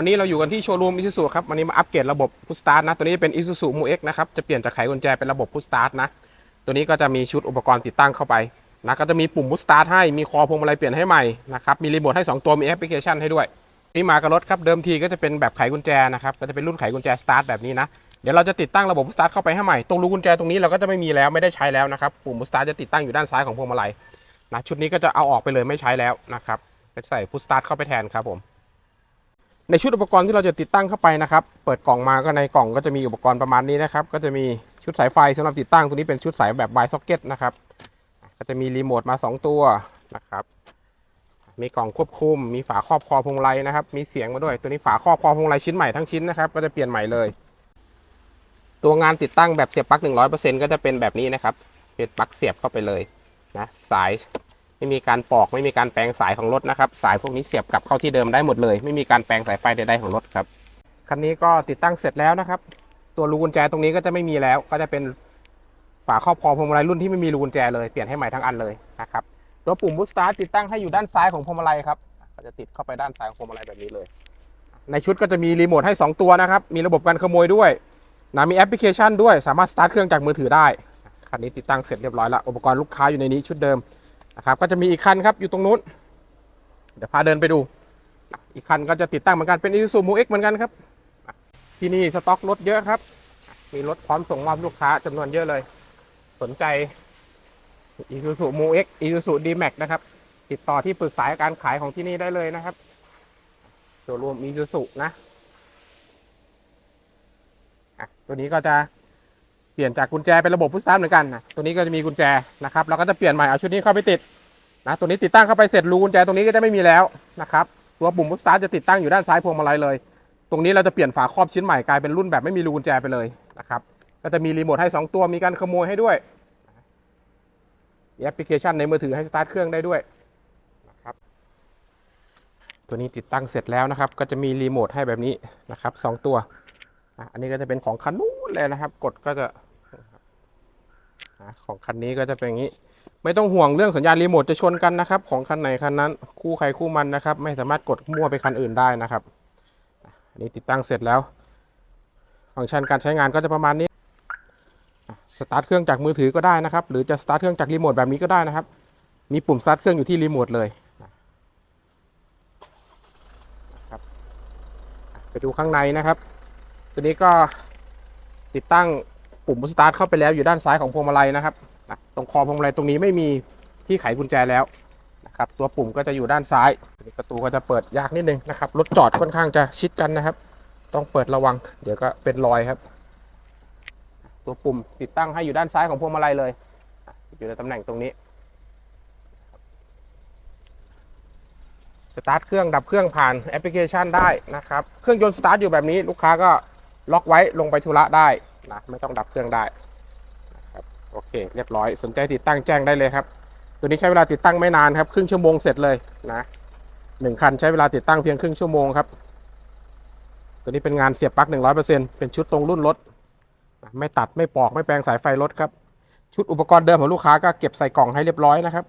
วันนี้เราอยู่กันที่โชว์รูม Isuzu ครับ วันนี้มาอัปเกรดระบบพุสตาร์ทนะ ตัวนี้เป็น Isuzu Mu X นะครับ จะเปลี่ยนจากไขกุญแจเป็นระบบพุสตาร์ทนะ ตัวนี้ก็จะมีชุดอุปกรณ์ติดตั้งเข้าไปนะ ก็จะมีปุ่มพุสตาร์ทให้ มีคอพวงมาลัยเปลี่ยนให้ใหม่นะครับ มีรีโมทให้ 2 ตัว มีแอปพลิเคชันให้ด้วย นี่มากับรถครับ เดิมทีก็จะเป็นแบบไขกุญแจนะครับ ก็จะเป็นรุ่นไขกุญแจสตาร์ทแบบนี้นะ เดี๋ยวเราจะติดตั้งระบบพุสตาร์ทเข้าไปให้ใหม่ ตรงรูกุญแจตรงนี้เราก็จะไม่มีแล้วไม่ได้ใช้แล้วนะครับ ปุ่มพุสตาร์ทจะติดตั้งอยู่ด้านซ้ายของพวงมาลัยนะ ชุดนี้ก็จะเอาออกไปเลยไม่ใช้แล้วนะครับใส่พุสตาร์ทเข้าไปแทนครับผม ในชุดอุปกรณ์ที่เราจะติดตั้งเข้าไปนะครับ เปิดกล่องมาก็ในกล่องก็จะมีอุปกรณ์ประมาณนี้นะครับ ก็จะมีชุดสายไฟสำหรับติดตั้งตัวนี้เป็นชุดสายแบบ Y socket นะครับ ก็จะมีรีโมทมา 2 ตัวนะครับ มีกล่องควบคุม มีฝาครอบคอพวงมาลัยนะครับ มีเสียงมาด้วย ตัวนี้ฝาครอบคอพวงมาลัยชิ้นใหม่ทั้งชิ้นนะครับ ก็จะเปลี่ยนใหม่เลย ตัวงานติดตั้งแบบเสียบปลั๊ก100%ก็จะเป็นแบบนี้นะครับ เป็นปลั๊กเสียบเข้าไปเลยนะ สาย ไม่มีการปอกไม่มีการแปลงสายของรถนะครับ สายพวกนี้เสียบกลับเข้าที่เดิมได้หมดเลย ไม่มีการแปลงสายไฟใดๆของรถครับคันนี้ก็ติดตั้งเสร็จแล้วนะครับ ตัวรูกุญแจตรงนี้ก็จะไม่มีแล้ว ก็จะเป็นฝาครอบคอพวงมาลัยรุ่นที่ไม่มีรูกุญแจเลยเปลี่ยนให้ใหม่ทั้งอันเลยนะครับตัวปุ่มบูสตาร์ติดตั้งให้อยู่ด้านซ้ายของพวงมาลัยครับก็จะติดเข้าไปด้านซ้ายของพวงมาลัยแบบนี้เลย ในชุดก็จะมีรีโมทให้ 2 ตัวนะครับมีระบบการขโมยด้วยนะมีแอปพลิเคชันด้วยสามารถสตาร์ทเครื่องจากมือถือได้คันนี้ติดตั้งเสร็จเรียบร้อยแล้วอุปกรณ์ลูกค้าอยู่ในนี้ชุดเดิม นะครับก็จะมีอีกคันครับอยู่ตรงนู้น เดี๋ยวพาเดินไปดู อีกคันก็จะติดตั้งเหมือนกันเป็น Isuzu Mu X เหมือนกันครับ ที่นี่สต็อกรถเยอะครับ มีรถพร้อมส่งมอบลูกค้าจำนวนเยอะเลย สนใจ Isuzu Mu X Isuzu D-Max นะครับ ติดต่อที่ปรึกษาการขายของที่นี่ได้เลยนะครับตัวรวม Isuzu นะอะตัวนี้ก็จะ ปลี่ยนจากกุญแจเป็นระบบพุชสตาร์ทเหมือนกันนะตัวนี้ก็จะมีกุญแจนะครับเราก็จะเปลี่ยนใหม่เอาชุดนี้เข้าไปติดนะตัวนี้ติดตั้งเข้าไปเสร็จรูกุญแจตรงนี้ก็จะไม่มีแล้วนะครับตัวปุ่มพุชสตาร์ทจะติดตั้งอยู่ด้านซ้ายพวงมาลัยเลย ตรงนี้เราจะเปลี่ยนฝาครอบชิ้นใหม่กลายเป็นรุ่นแบบไม่มีรูกุญแจไปเลยนะครับก็จะมีรีโมทให้ 2 ตัวมีการขโมยให้ด้วยแอปพลิเคชันในมือถือให้สตาร์ทเครื่องได้ด้วยนะครับตัวนี้ติดตั้งเสร็จแล้วนะครับ ก็จะมีรีโมทให้แบบนี้นะครับสองตัวอันนี้ก็จะเป็นของคันนู้นเลยนะครับ กดก็จะ ของคันนี้ก็จะเป็นอย่างนี้ ไม่ต้องห่วงเรื่องสัญญาณรีโมทจะชนกันนะครับ ของคันไหนคันนั้น คู่ใครคู่มันนะครับ ไม่สามารถกดมั่วไปคันอื่นได้นะครับอันนี้ติดตั้งเสร็จแล้ว ฟังก์ชันการใช้งานก็จะประมาณนี้สตาร์ทเครื่องจากมือถือก็ได้นะครับ หรือจะสตาร์ทเครื่องจากรีโมทแบบนี้ก็ได้นะครับ มีปุ่มสตาร์ทเครื่องอยู่ที่รีโมทเลยครับไปดูข้างในนะครับ ตัวนี้ก็ติดตั้ง ปุ่มสตาร์ทเข้าไปแล้วอยู่ด้านซ้ายของพวงมาลัยนะครับนะตรงคอพวงมาลัยตรงนี้ไม่มีที่ไขกุญแจแล้วนะครับตัวปุ่มก็จะอยู่ด้านซ้าย ประตูก็จะเปิดยากนิดนึงนะครับรถจอดค่อนข้างจะชิดกันนะครับ ต้องเปิดระวัง เดี๋ยวก็เป็นรอยครับ ตัวปุ่มติดตั้งให้อยู่ด้านซ้ายของพวงมาลัยเลยอะอยู่ในตำแหน่งตรงนี้สตาร์ทเครื่องดับเครื่องผ่านแอปพลิเคชันได้นะครับ เครื่องยนต์สตาร์ทอยู่แบบนี้ลูกค้าก็ล็อกไว้ลงไปธุระได้ นะไม่ต้องดับเครื่องได้นะครับโอเค เรียบร้อยสนใจติดตั้งแจ้งได้เลยครับ ตัวนี้ใช้เวลาติดตั้งไม่นานครับครึ่งชั่วโมงเสร็จเลยนะหนึ่งคันใช้เวลาติดตั้งเพียงครึ่งชั่วโมงครับ ตัวนี้เป็นงานเสียบปลั๊ก100%เป็นชุดตรงรุ่นรถ ไม่ตัดไม่ปอกไม่แปลงสายไฟรถครับ ชุดอุปกรณ์เดิมของลูกค้าก็เก็บใส่กล่องให้เรียบร้อยนะครับ